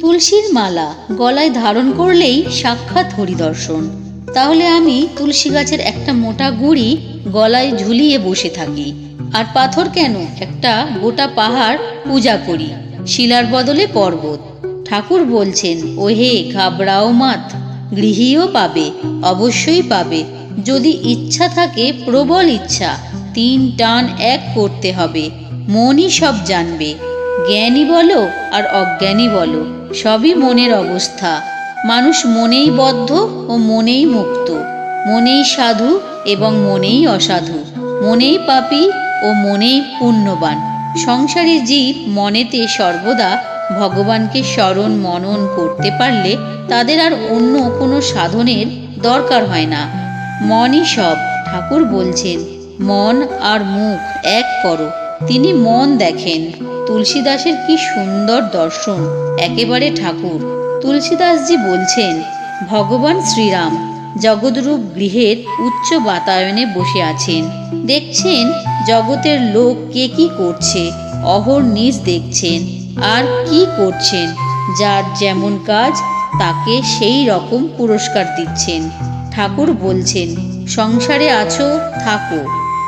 তুলসীর মালা গলায় ধারণ করলেই সাক্ষাৎ হরিদর্শন। তাহলে আমি তুলসী গাছের একটা মোটা গুড়ি গলায় ঝুলিয়ে বসে থাকি। আর পাথর কেন একটা গোটা পাহাড় পূজা করি? শিলার বদলে পর্বত। ঠাকুর বলছেন, ওহে ঘাবড়াও মাত গৃহীও পাবে, অবশ্যই পাবে। যদি ইচ্ছা থাকে প্রবল ইচ্ছা, তিন টান এক করতে হবে। মনই সব জানবে। জ্ঞানী বলো আর অজ্ঞানী বলো, সবই মনের অবস্থা। মানুষ মনেই বদ্ধ ও মনেই মুক্ত। মনেই সাধু এবং মনেই অসাধু। মনেই পাপী ও মনেই পুণ্যবান। সংসারী জীব মনেতে সর্বদা ভগবানকে স্মরণ মনন করতে পারলে তাদের আর অন্য কোনো সাধনের দরকার হয় না। মনই সব, ঠাকুর বলছেন, মন আর মুখ এক করো। তিনি মন দেখেন, তুলসীদাসের কি সুন্দর দর্শন, একেবারে ঠাকুর। তুলসীদাসজি বলছেন, ভগবান শ্রীরাম জগৎরূপ গৃহের উচ্চ বাতায়নে বসে আছেন। দেখছেন জগতের লোক কে কি করছে, অহর নিজ দেখছেন, আর কি করছেন, যার যেমন কাজ তাকে সেই রকম পুরস্কার দিচ্ছেন। ঠাকুর বলছেন, সংসারে আছো, থাকো।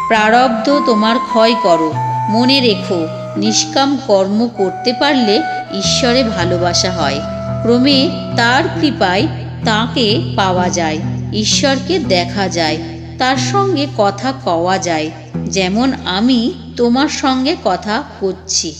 প্রারব্ধ তোমার ক্ষয় করো মনে রেখো, নিষ্কাম কর্ম করতে পারলে ঈশ্বরে ভালোবাসা হয়। ক্রমে তার কৃপায় তাকে পাওয়া যায়, ঈশ্বরকে দেখা যায়, তার সঙ্গে কথা কওয়া যায়। যেমন আমি তোমার সঙ্গে কথা করছি